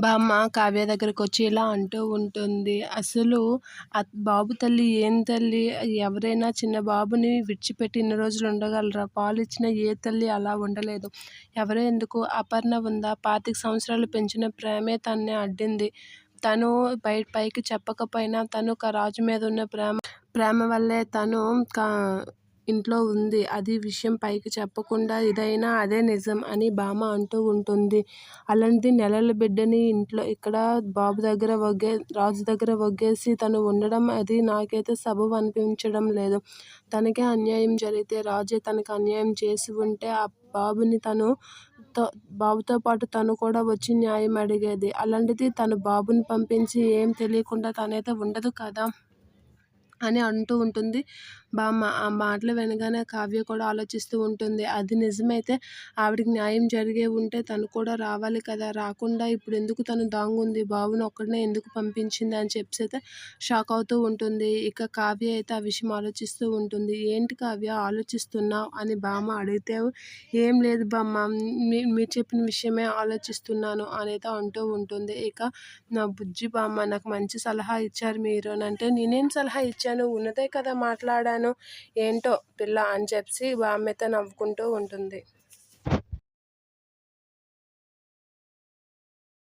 బామ్మ కావ్య దగ్గరకు వచ్చి ఇలా అంటూ ఉంటుంది. అసలు బాబు తల్లి ఏం తల్లి? ఎవరైనా చిన్న బాబుని విడిచిపెట్టి ఇన్ని రోజులు ఉండగలరా? పాలు ఇచ్చిన ఏ తల్లి అలా ఉండలేదు. ఎవరో ఎందుకు? అపర్ణ ఉందా? పాతిక సంవత్సరాలు పెంచిన ప్రేమే తన్ని అడ్డింది. తను బయట పైకి చెప్పకపోయినా తను రాజు మీద ఉన్న ప్రేమ ప్రేమ వల్లే తను కా ఇంట్లో ఉంది. అది విషయం పైకి చెప్పకుండా ఇదైనా అదే నిజం అని బామ్మ అంటూ ఉంటుంది. అలాంటిది నెలల బిడ్డని ఇంట్లో ఇక్కడ బాబు దగ్గర వగ్గే రాజు దగ్గర వగ్గేసి తను ఉండడం అది నాకైతే సబబు అనిపించడం లేదు. తనకే అన్యాయం జరిగితే రాజే తనకు అన్యాయం చేసి ఉంటే ఆ బాబుని తను బాబుతో పాటు తను కూడా వచ్చి న్యాయం అడిగేది. అలాంటిది తను బాబుని పంపించి ఏం తెలియకుండా తనైతే ఉండదు కదా. అని అంటూ ఉంటుంది. బామ్మ ఆ మాటలు వినగానే కావ్య కూడా ఆలోచిస్తూ ఉంటుంది. అది నిజమైతే ఆవిడకి న్యాయం జరిగే ఉంటే తను కూడా రావాలి కదా. రాకుండా ఇప్పుడు ఎందుకు తను దాంగుంది? బాబుని ఒక్కడనే ఎందుకు పంపించింది? అని చెప్పి అయితే షాక్ అవుతూ ఉంటుంది. ఇక కావ్య అయితే ఆ విషయం ఆలోచిస్తూ ఉంటుంది. ఏంటి కావ్య? ఆలోచిస్తున్నావు? అని బామ్మ అడిగితే ఏం లేదు బామ్మ. మీరు చెప్పిన విషయమే ఆలోచిస్తున్నాను అనేది అంటూ ఉంటుంది. ఇక నా బుజ్జి బామ్మ నాకు మంచి సలహా ఇచ్చారు మీరు. అంటే నేనేం సలహా ఇచ్చాను? ఉన్నదే కదా మాట్లాడాను ఏంటో పిల్ల అని చెప్పి బామ్మ నవ్వుకుంటూ ఉంటుంది.